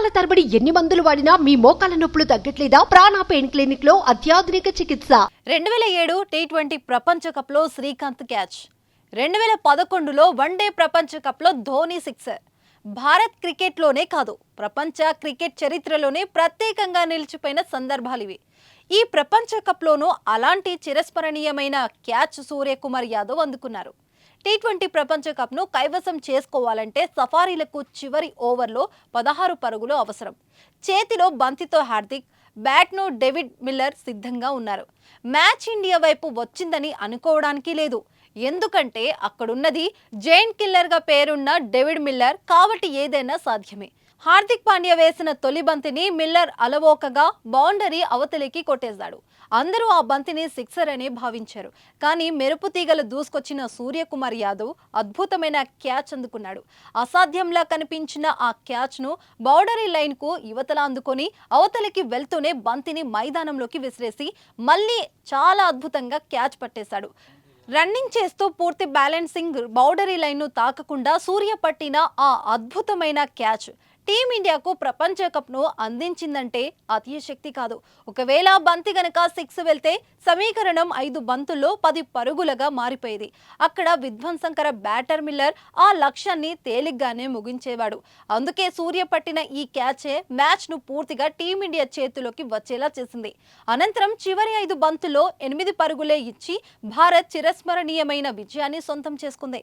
నెలల తరబడి ఎన్ని మందులు వాడినా మీ మోకాల నొప్పులు తగ్గట్లేదా? ప్రాణ పెయిన్ క్లినిక్లో అత్యాధునిక చికిత్స. రెండు వేల ఏడు టీ ట్వంటీ ప్రపంచ కప్లో శ్రీకాంత్ క్యాచ్. రెండు వేల పదకొండులో వన్డే ప్రపంచ కప్లో ధోని సిక్సర్ భారత్ క్రికెట్లోనే కాదు ప్రపంచ క్రికెట్ చరిత్రలోనే ప్రత్యేకంగా నిలిచిపోయిన సందర్భాలు ఇవి. ఈ ప్రపంచ కప్లోనూ అలాంటి చిరస్మరణీయమైన క్యాచ్ సూర్యకుమార్ యాదవ్ అందుకున్నారు. టీ ట్వంటీ ప్రపంచ కప్ను కైవసం చేసుకోవాలంటే సఫారీలకు చివరి ఓవర్లో పదహారు పరుగులు అవసరం. చేతిలో బంతితో హార్దిక్ బ్యాట్ను డేవిడ్ మిల్లర్ సిద్ధంగా ఉన్నారు. మ్యాచ్ ఇండియా వైపు వచ్చిందని అనుకోవడానికి లేదు. ఎందుకంటే అక్కడున్నది జైంట్ కిల్లర్గా పేరున్న డేవిడ్ మిల్లర్ కాబట్టి ఏదైనా సాధ్యమే. హార్దిక్ పాండ్యా వేసిన తొలి బంతిని మిల్లర్ అలవోకగా బౌండరీ అవతలికి కొట్టేశాడు. అందరూ ఆ బంతిని సిక్సర్ అని భావించారు. కానీ మెరుపు తీగలు దూసుకొచ్చిన సూర్యకుమార్ యాదవ్ అద్భుతమైన క్యాచ్ అందుకున్నాడు. అసాధ్యంలా కనిపించిన ఆ క్యాచ్ను బౌండరీ లైన్కు యువతల అందుకొని అవతలికి వెళ్తూనే బంతిని మైదానంలోకి విసిరేసి మళ్ళీ చాలా అద్భుతంగా క్యాచ్ పట్టేశాడు. రన్నింగ్ చేస్తూ పూర్తి బ్యాలెన్సింగ్ బౌండరీ లైన్ను తాకకుండా సూర్య పట్టిన ఆ అద్భుతమైన క్యాచ్ టీమిండియాకు ప్రపంచ కప్ను అందించిందంటే అతిశక్తి కాదు. ఒకవేళ బంతి గనక సిక్స్ వెళ్తే సమీకరణం ఐదు బంతుల్లో పది పరుగులుగా మారిపోయేది. అక్కడ విధ్వంసంకర బ్యాటర్ మిల్లర్ ఆ లక్ష్యాన్ని తేలిగ్గానే ముగించేవాడు. అందుకే సూర్య పట్టిన ఈ క్యాచే మ్యాచ్ను పూర్తిగా టీమిండియా చేతిలోకి వచ్చేలా చేసింది. అనంతరం చివరి ఐదు బంతుల్లో ఎనిమిది పరుగులే ఇచ్చి భారత్ చిరస్మరణీయమైన విజయాన్ని సొంతం చేసుకుంది.